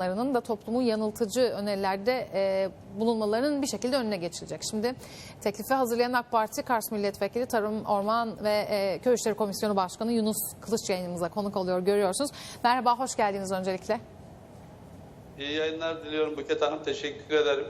kanunlarının da toplumu yanıltıcı önerilerde e, bulunmalarının bir şekilde önüne geçilecek. Şimdi teklifi hazırlayan AK Parti Kars Milletvekili Tarım, Orman ve e, Köy İşleri Komisyonu Başkanı Yunus Kılıç yayınımıza konuk oluyor görüyorsunuz. Merhaba, hoş geldiniz öncelikle. İyi yayınlar diliyorum Buket Hanım. Teşekkür ederim.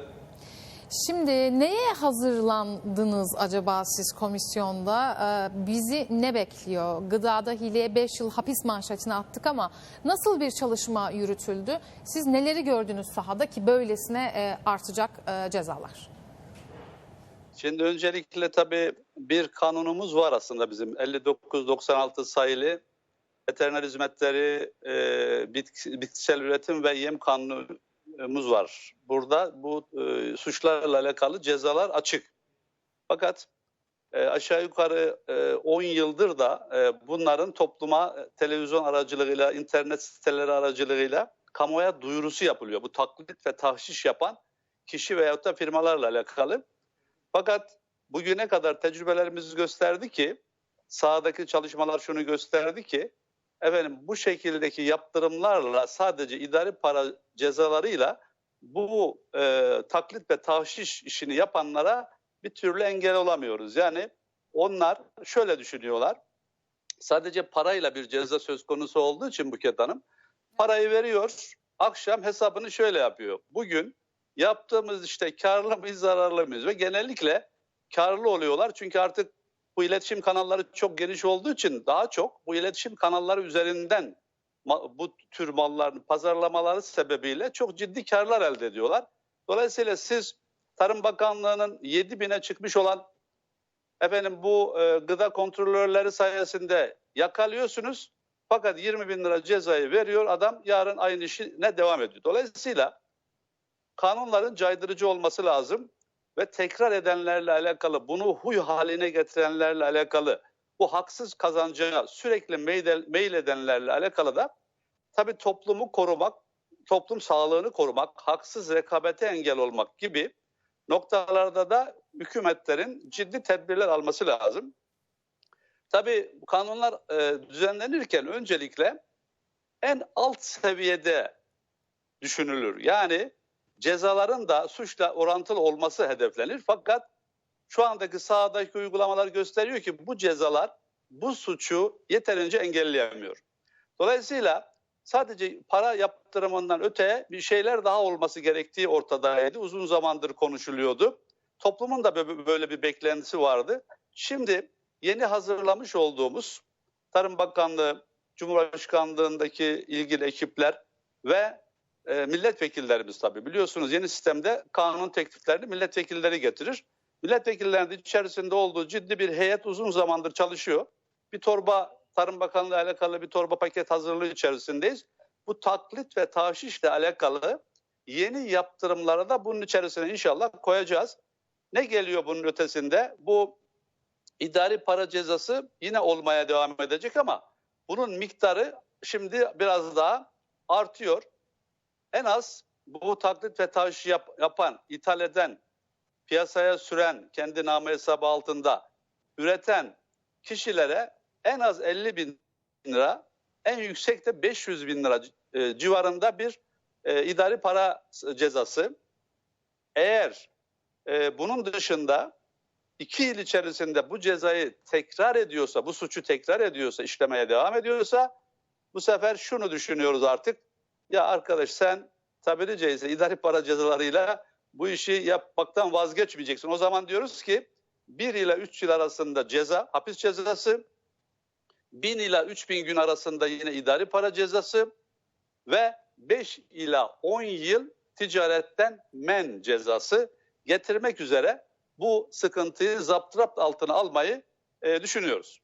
Şimdi neye hazırlandınız acaba siz komisyonda? Ee, bizi ne bekliyor? Gıdada hileye 5 yıl hapis manşetine attık ama nasıl bir çalışma yürütüldü? Siz neleri gördünüz sahada ki böylesine e, artacak e, cezalar? Şimdi öncelikle tabii bir kanunumuz var aslında bizim 59-96 sayılı veteriner hizmetleri, e, bitki- bitkisel üretim ve yem kanunumuz var. Burada bu e, suçlarla alakalı cezalar açık. Fakat e, aşağı yukarı e, 10 yıldır da e, bunların topluma e, televizyon aracılığıyla, internet siteleri aracılığıyla kamuoya duyurusu yapılıyor. Bu taklit ve tahşiş yapan kişi veyahut da firmalarla alakalı. Fakat bugüne kadar tecrübelerimiz gösterdi ki sahadaki çalışmalar şunu gösterdi ki efendim bu şekildeki yaptırımlarla sadece idari para cezalarıyla bu e, taklit ve tahşiş işini yapanlara bir türlü engel olamıyoruz. Yani onlar şöyle düşünüyorlar. Sadece parayla bir ceza söz konusu olduğu için Buket Hanım parayı veriyor akşam hesabını şöyle yapıyor. Bugün yaptığımız işte karlı mıyız zararlı mıyız ve genellikle karlı oluyorlar çünkü artık bu iletişim kanalları çok geniş olduğu için daha çok bu iletişim kanalları üzerinden bu tür malların pazarlamaları sebebiyle çok ciddi karlar elde ediyorlar. Dolayısıyla siz Tarım Bakanlığı'nın 7 bine çıkmış olan efendim bu e, gıda kontrolörleri sayesinde yakalıyorsunuz. Fakat 20 bin lira cezayı veriyor adam yarın aynı işine devam ediyor. Dolayısıyla kanunların caydırıcı olması lazım ve tekrar edenlerle alakalı bunu huy haline getirenlerle alakalı bu haksız kazanca sürekli mail edenlerle alakalı da tabii toplumu korumak, toplum sağlığını korumak, haksız rekabete engel olmak gibi noktalarda da hükümetlerin ciddi tedbirler alması lazım. Tabii kanunlar e, düzenlenirken öncelikle en alt seviyede düşünülür. Yani cezaların da suçla orantılı olması hedeflenir. Fakat şu andaki sahadaki uygulamalar gösteriyor ki bu cezalar bu suçu yeterince engelleyemiyor. Dolayısıyla sadece para yaptırımından öte bir şeyler daha olması gerektiği ortadaydı. Uzun zamandır konuşuluyordu. Toplumun da bö- böyle bir beklentisi vardı. Şimdi yeni hazırlamış olduğumuz Tarım Bakanlığı, Cumhurbaşkanlığındaki ilgili ekipler ve e, milletvekillerimiz tabii biliyorsunuz yeni sistemde kanun tekliflerini milletvekilleri getirir. Milletvekillerinin içerisinde olduğu ciddi bir heyet uzun zamandır çalışıyor. Bir torba Tarım Bakanlığı ile alakalı bir torba paket hazırlığı içerisindeyiz. Bu taklit ve tahşişle alakalı yeni yaptırımları da bunun içerisine inşallah koyacağız. Ne geliyor bunun ötesinde? Bu idari para cezası yine olmaya devam edecek ama bunun miktarı şimdi biraz daha artıyor. En az bu taklit ve tahşiş yap- yapan, ithal eden, piyasaya süren, kendi namı hesabı altında üreten kişilere en az 50 bin lira, en yüksek de 500 bin lira e, civarında bir e, idari para cezası. Eğer e, bunun dışında iki yıl içerisinde bu cezayı tekrar ediyorsa, bu suçu tekrar ediyorsa, işlemeye devam ediyorsa bu sefer şunu düşünüyoruz artık. Ya arkadaş sen tabiri caizse idari para cezalarıyla bu işi yapmaktan vazgeçmeyeceksin. O zaman diyoruz ki 1 ile 3 yıl arasında ceza, hapis cezası, 1000 ila 3000 gün arasında yine idari para cezası ve 5 ila 10 yıl ticaretten men cezası getirmek üzere bu sıkıntıyı zapturapt altına almayı e, düşünüyoruz.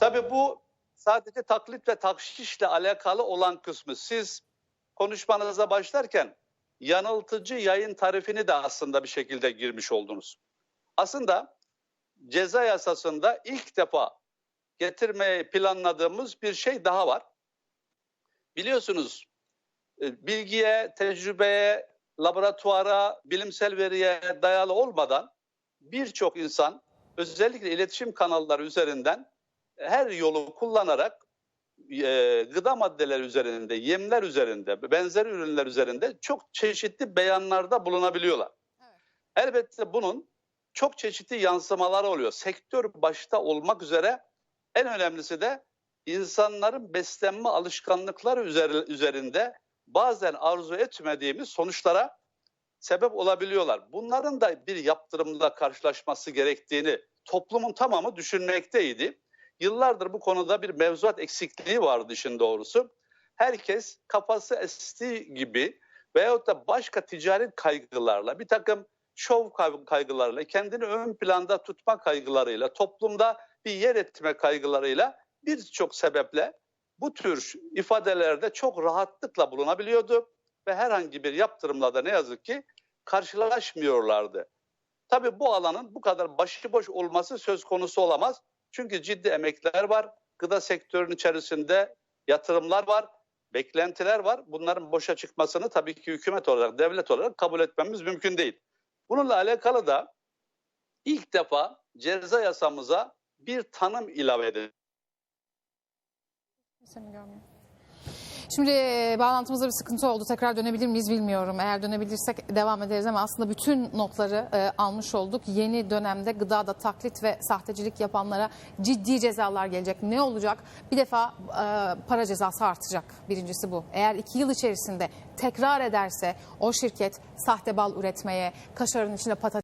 Tabii bu sadece taklit ve takşişle alakalı olan kısmı. Siz konuşmanıza başlarken yanıltıcı yayın tarifini de aslında bir şekilde girmiş oldunuz. Aslında ceza yasasında ilk defa getirmeyi planladığımız bir şey daha var. Biliyorsunuz e, bilgiye, tecrübeye, laboratuvara, bilimsel veriye dayalı olmadan birçok insan özellikle iletişim kanalları üzerinden her yolu kullanarak e, gıda maddeleri üzerinde, yemler üzerinde, benzer ürünler üzerinde çok çeşitli beyanlarda bulunabiliyorlar. Elbette bunun çok çeşitli yansımaları oluyor. Sektör başta olmak üzere en önemlisi de insanların beslenme alışkanlıkları üzeri- üzerinde bazen arzu etmediğimiz sonuçlara sebep olabiliyorlar. Bunların da bir yaptırımla karşılaşması gerektiğini toplumun tamamı düşünmekteydi. Yıllardır bu konuda bir mevzuat eksikliği vardı işin doğrusu. Herkes kafası estiği gibi veyahut da başka ticari kaygılarla, bir takım şov kay- kaygılarıyla, kendini ön planda tutma kaygılarıyla, toplumda bir yer etme kaygılarıyla birçok sebeple bu tür ifadelerde çok rahatlıkla bulunabiliyordu ve herhangi bir yaptırımla da ne yazık ki karşılaşmıyorlardı. Tabii bu alanın bu kadar başıboş olması söz konusu olamaz. Çünkü ciddi emekler var. Gıda sektörünün içerisinde yatırımlar var, beklentiler var. Bunların boşa çıkmasını tabii ki hükümet olarak, devlet olarak kabul etmemiz mümkün değil. Bununla alakalı da ilk defa ceza yasamıza bir tanım ilave edildi. Seni görmüyorum. Şimdi e, bağlantımızda bir sıkıntı oldu. Tekrar dönebilir miyiz bilmiyorum. Eğer dönebilirsek devam ederiz ama aslında bütün notları e, almış olduk. Yeni dönemde gıdada taklit ve sahtecilik yapanlara ciddi cezalar gelecek. Ne olacak? Bir defa e, para cezası artacak. Birincisi bu. Eğer iki yıl içerisinde tekrar ederse o şirket sahte bal üretmeye, kaşarın içine patates